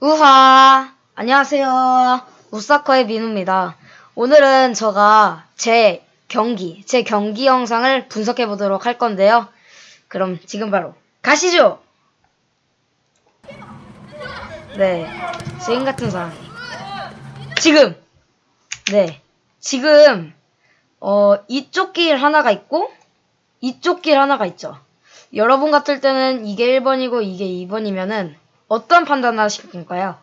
우하! 안녕하세요. 우사커의 민우입니다. 오늘은 제가 제 경기, 제 경기 영상을 분석해 보도록 할 건데요. 그럼 지금 바로 가시죠! 네, 지금 같은 상황. 지금! 네, 지금, 어, 이쪽 길 하나가 있고, 이쪽 길 하나가 있죠. 여러분 같을 때는 이게 1번이고 이게 2번이면은 어떤 판단을 하실 건가요?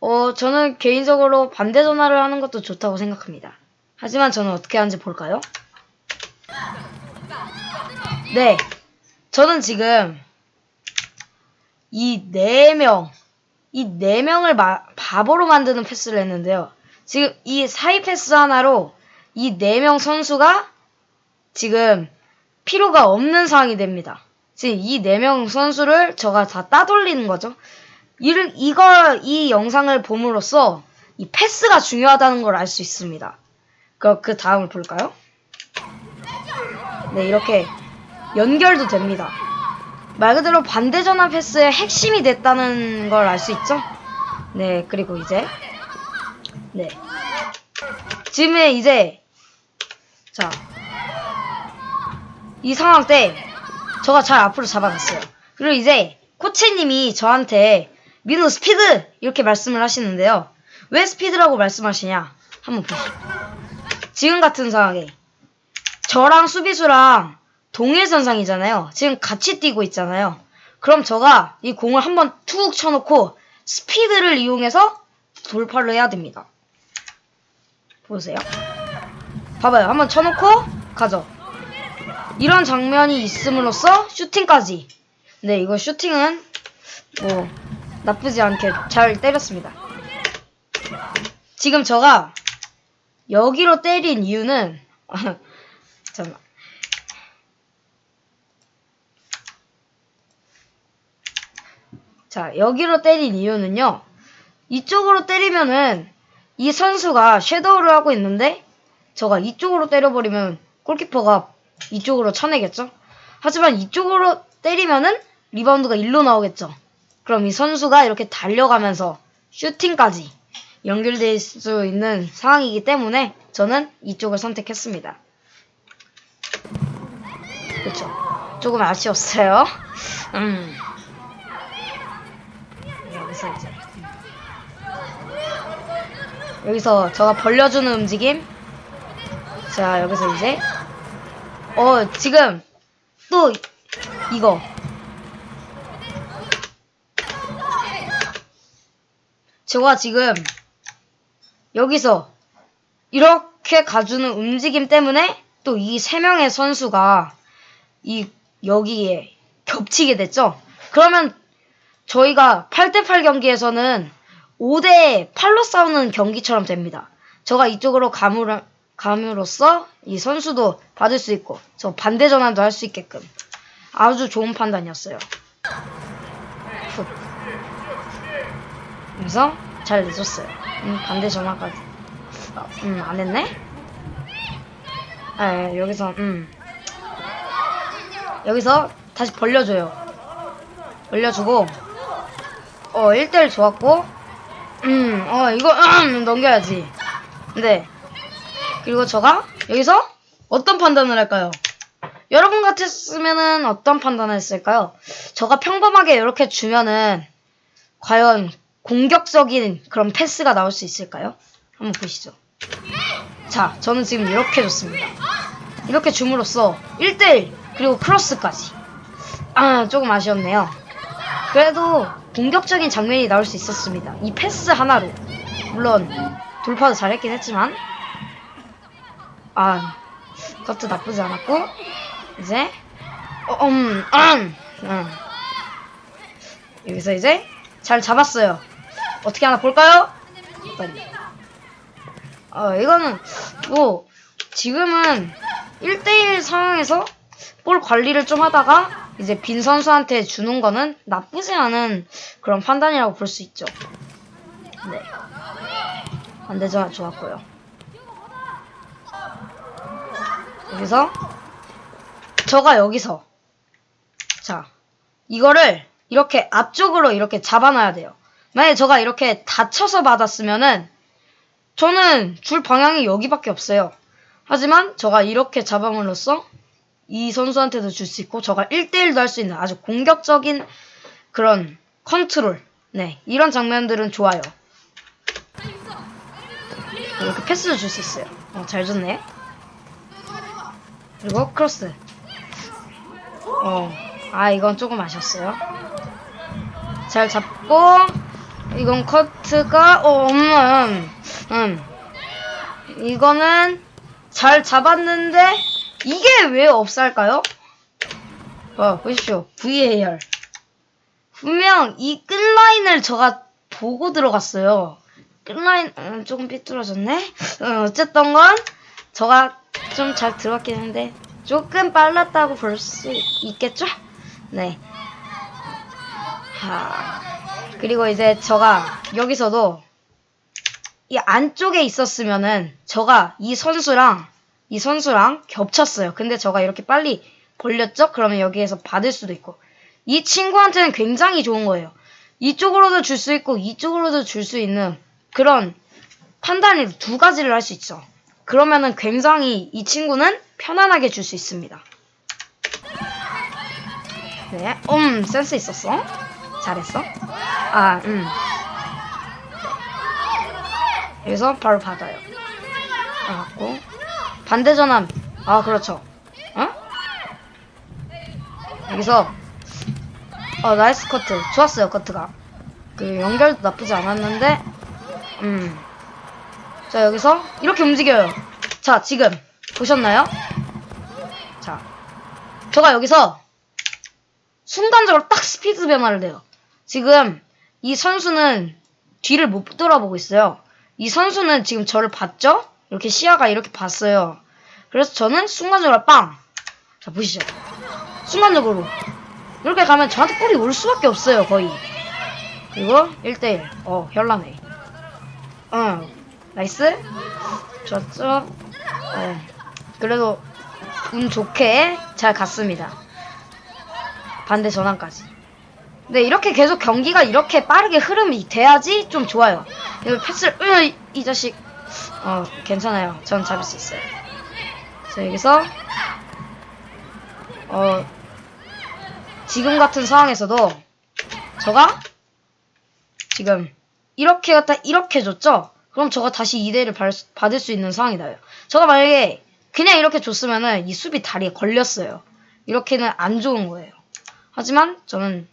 어, 저는 개인적으로 반대 전화를 하는 것도 좋다고 생각합니다. 하지만 저는 어떻게 하는지 볼까요? 네. 저는 지금 이 네 명, 이 네 명을 바보로 만드는 패스를 했는데요. 지금 이 사이 패스 하나로 이 네 명 선수가 지금 필요가 없는 상황이 됩니다. 이 네 명 선수를 제가 다 따돌리는 거죠. 이를, 이걸, 이 영상을 봄으로써 이 패스가 중요하다는 걸 알 수 있습니다. 그, 그 다음을 볼까요? 네, 이렇게 연결도 됩니다. 말 그대로 반대 전환 패스의 핵심이 됐다는 걸 알 수 있죠? 네, 그리고 이제, 네. 지금 이제, 자, 이 상황 때 저가 잘 앞으로 잡아갔어요. 그리고 이제 코치님이 저한테 민우 스피드 이렇게 말씀을 하시는데요. 왜 스피드라고 말씀하시냐? 한번 보시죠. 지금 같은 상황에 저랑 수비수랑 동일선상이잖아요. 지금 같이 뛰고 있잖아요. 그럼 저가 이 공을 한번 툭 쳐놓고 스피드를 이용해서 돌파를 해야 됩니다. 보세요. 봐봐요. 한번 쳐놓고 가죠. 이런 장면이 있음으로써 슈팅까지. 네, 이거 슈팅은 뭐 나쁘지 않게 잘 때렸습니다. 지금 저가 여기로 때린 이유는 잠깐만. 자, 여기로 때린 이유는요. 이쪽으로 때리면은 이 선수가 섀도우를 하고 있는데 저가 이쪽으로 때려버리면 골키퍼가 이쪽으로 쳐내겠죠? 하지만 이쪽으로 때리면은 리바운드가 일로 나오겠죠? 그럼 이 선수가 이렇게 달려가면서 슈팅까지 연결될 수 있는 상황이기 때문에 저는 이쪽을 선택했습니다. 그쵸? 조금 아쉬웠어요. 음. 여기서 이제. 여기서 저가 벌려주는 움직임. 자, 여기서 이제 어, 지금 또 이거 제가 지금 여기서 이렇게 가주는 움직임 때문에 또 이 세 명의 선수가 이 여기에 겹치게 됐죠. 그러면 저희가 8대8 경기에서는 5대 8로 싸우는 경기처럼 됩니다. 제가 이쪽으로 가물 감으로써 이 선수도 받을 수 있고 저 반대 전환도 할 수 있게끔 아주 좋은 판단이었어요. 훅. 그래서 잘 내줬어요. 음, 반대 전환까지. 어, 음, 안 했네? 아, 여기서, 음. 여기서 다시 벌려줘요. 벌려주고, 어, 1대1 좋았고, 음, 어, 이거, 음, 넘겨야지. 근데, 그리고 저가 여기서 어떤 판단을 할까요? 여러분 같았으면은 어떤 판단을 했을까요? 저가 평범하게 이렇게 주면은 과연 공격적인 그런 패스가 나올 수 있을까요? 한번 보시죠. 자, 저는 지금 이렇게 줬습니다. 이렇게 줌으로써 1대1 그리고 크로스까지. 아, 조금 아쉬웠네요. 그래도 공격적인 장면이 나올 수 있었습니다. 이 패스 하나로. 물론 돌파도 잘했긴 했지만 아, 그것도 나쁘지 않았고, 이제, 어, 음, 음, 음. 여기서 이제 잘 잡았어요. 어떻게 하나 볼까요? 빨리. 어, 이거는, 뭐, 지금은 1대1 상황에서 볼 관리를 좀 하다가, 이제 빈 선수한테 주는 거는 나쁘지 않은 그런 판단이라고 볼 수 있죠. 네. 반대전 좋았고요. 여기서 저가 여기서 자 이거를 이렇게 앞쪽으로 이렇게 잡아놔야 돼요. 만약에 저가 이렇게 다쳐서 받았으면은 저는 줄 방향이 여기밖에 없어요. 하지만 저가 이렇게 잡아물로써 이 선수한테도 줄 수 있고 저가 1대1도 할 수 있는 아주 공격적인 그런 컨트롤. 네, 이런 장면들은 좋아요. 이렇게 패스도 줄 수 있어요. 어, 잘 줬네. 그리고 크로스. 어, 아 이건 조금 아쉬웠어요. 잘 잡고 이건 커트가 어, 음, 음. 이거는 잘 잡았는데 이게 왜 없을까요? 어, 보십시오. VAR. 분명 이 끝라인을 제가 보고 들어갔어요. 끝라인 음, 조금 삐뚤어졌네. 어, 어쨌든 건 저가 좀 잘 들어갔긴 했는데 조금 빨랐다고 볼 수 있겠죠? 네. 하. 그리고 이제 저가 여기서도 이 안쪽에 있었으면은 저가 이 선수랑 이 선수랑 겹쳤어요. 근데 저가 이렇게 빨리 벌렸죠? 그러면 여기에서 받을 수도 있고 이 친구한테는 굉장히 좋은 거예요. 이쪽으로도 줄 수 있고 이쪽으로도 줄 수 있는 그런 판단이 두 가지를 할 수 있죠. 그러면은 굉장히 이 친구는 편안하게 줄 수 있습니다. 네, 음, 센스 있었어. 잘했어. 아, 음. 여기서 바로 받아요. 받았고 반대 전환. 아, 그렇죠. 어? 여기서 어, 나이스 커트. 좋았어요, 커트가. 그 연결도 나쁘지 않았는데 음. 자, 여기서 이렇게 움직여요. 자, 지금 보셨나요? 자. 제가 여기서 순간적으로 딱 스피드 변화를 내요. 지금 이 선수는 뒤를 못 돌아보고 있어요. 이 선수는 지금 저를 봤죠? 이렇게 시야가 이렇게 봤어요. 그래서 저는 순간적으로 빵! 자, 보시죠. 순간적으로. 이렇게 가면 저한테 볼이 올 수밖에 없어요, 거의. 그리고 1대1. 어, 현란해. 응. 나이스. 좋았죠? 어. 그래도 운 좋게 잘 갔습니다. 반대 전환까지. 근데 이렇게 계속 경기가 이렇게 빠르게 흐름이 돼야지 좀 좋아요. 이거 패스를, 으, 이, 이 자식. 어, 괜찮아요. 전 잡을 수 있어요. 자, 여기서, 어, 지금 같은 상황에서도, 저가, 지금, 이렇게 갖다 이렇게 줬죠? 그럼 저가 다시 2대를 받을 수 있는 상황이 나요. 저가 만약에, 그냥 이렇게 줬으면은, 이 수비 다리에 걸렸어요. 이렇게는 안 좋은 거예요. 하지만, 저는,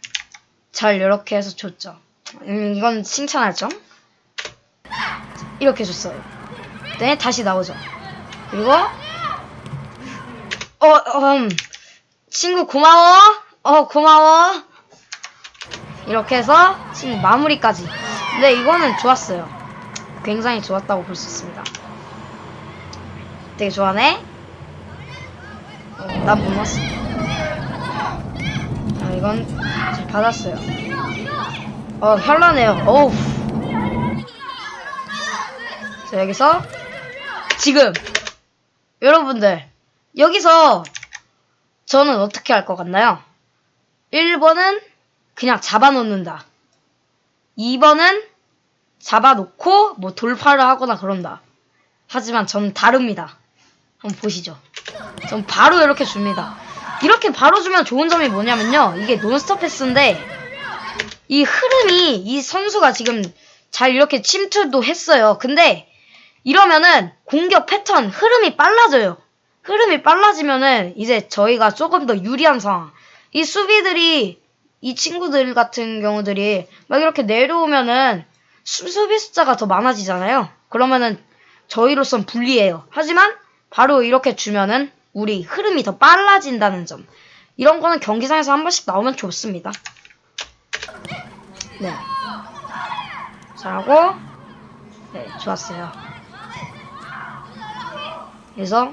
잘 이렇게 해서 줬죠. 음, 이건 칭찬할 점. 이렇게 줬어요. 네, 다시 나오죠. 그리고 어, 음, 친구 고마워. 어, 고마워. 이렇게 해서 친구 마무리까지. 근데 이거는 좋았어요. 굉장히 좋았다고 볼 수 있습니다. 되게 좋아하네. 어, 난못 넣었어. 아, 이건 잘 받았어요. 어, 현란해요. 어우. 자, 여기서 지금 여러분들 여기서 저는 어떻게 할 것 같나요? 1번은 그냥 잡아놓는다. 2번은 잡아놓고 뭐 돌파를 하거나 그런다. 하지만 전 다릅니다. 한번 보시죠. 전 바로 이렇게 줍니다. 이렇게 바로 주면 좋은 점이 뭐냐면요. 이게 논스톱 패스인데 이 흐름이 이 선수가 지금 잘 이렇게 침투도 했어요. 근데 이러면은 공격 패턴 흐름이 빨라져요. 흐름이 빨라지면은 이제 저희가 조금 더 유리한 상황. 이 수비들이 이 친구들 같은 경우들이 막 이렇게 내려오면은 수, 수비 숫자가 더 많아지잖아요. 그러면은 저희로선 불리해요. 하지만 바로 이렇게 주면은 우리 흐름이 더 빨라진다는 점. 이런 거는 경기장에서 한 번씩 나오면 좋습니다. 네. 잘하고 네, 좋았어요. 그래서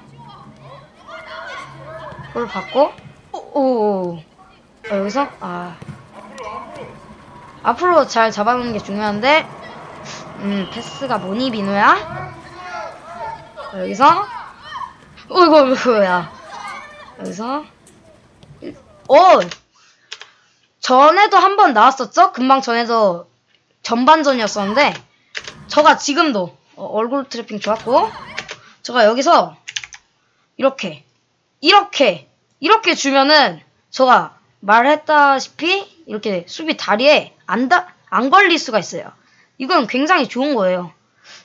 볼 받고 오, 오. 어, 여기서 아 앞으로 잘 잡아놓는 게 중요한데 음 패스가 뭐니 비누야? 어, 여기서. 어이구 어이구야. 여기서. 어! 전에도 한 번 나왔었죠? 금방 전에도 전반전이었었는데 저가 지금도 어, 얼굴 트래핑 좋았고 저가 여기서 이렇게 이렇게 이렇게 주면은 저가 말했다시피 이렇게 수비 다리에 안, 다, 안 걸릴 수가 있어요. 이건 굉장히 좋은 거예요.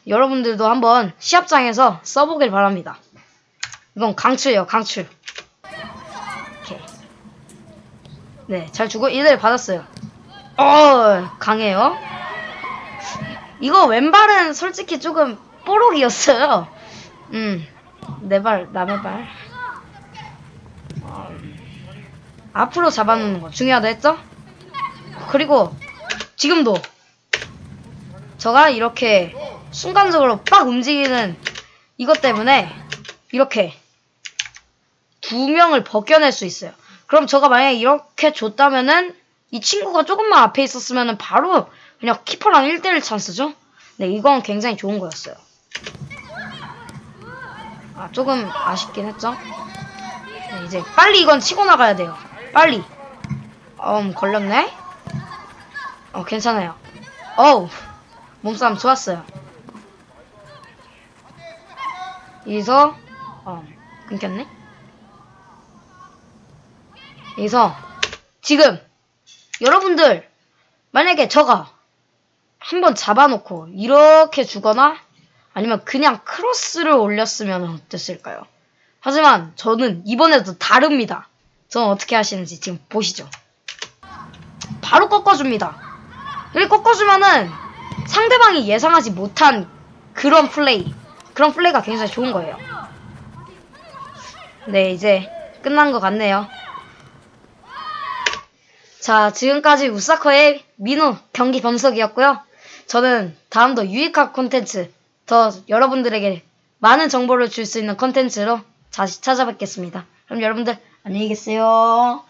여러분들도 한번 시합장에서 써보길 바랍니다. 이건 강추예요, 강추. 네, 잘 주고 1대1 받았어요. 어, 강해요. 이거 왼발은 솔직히 조금 뽀록이었어요. 음, 내 발, 남의 발. 어, 앞으로 잡아놓는 거 중요하다 했죠? 그리고 지금도 저가 이렇게 순간적으로 빡 움직이는 이것 때문에 이렇게 두 명을 벗겨낼 수 있어요. 그럼 저가 만약에 이렇게 줬다면은 이 친구가 조금만 앞에 있었으면은 바로 그냥 키퍼랑 1대1 찬스죠? 네, 이건 굉장히 좋은 거였어요. 아, 조금 아쉽긴 했죠? 네, 이제 빨리 이건 치고 나가야 돼요. 빨리. 음, 걸렸네? 어, 괜찮아요. 어우, 몸싸움 좋았어요. 여기서, 어, 끊겼네? 여기서, 지금, 여러분들, 만약에 저가 한번 잡아놓고 이렇게 주거나 아니면 그냥 크로스를 올렸으면 어땠을까요? 하지만 저는 이번에도 다릅니다. 저는 어떻게 하시는지 지금 보시죠. 바로 꺾어줍니다. 이렇게 꺾어주면은 상대방이 예상하지 못한 그런 플레이, 그런 플레이가 굉장히 좋은 거예요. 네, 이제 끝난 것 같네요. 자, 지금까지 우사커의 민우 경기 분석이었고요. 저는 다음도 유익한 콘텐츠, 더 여러분들에게 많은 정보를 줄 수 있는 콘텐츠로 다시 찾아뵙겠습니다. 그럼 여러분들 안녕히 계세요.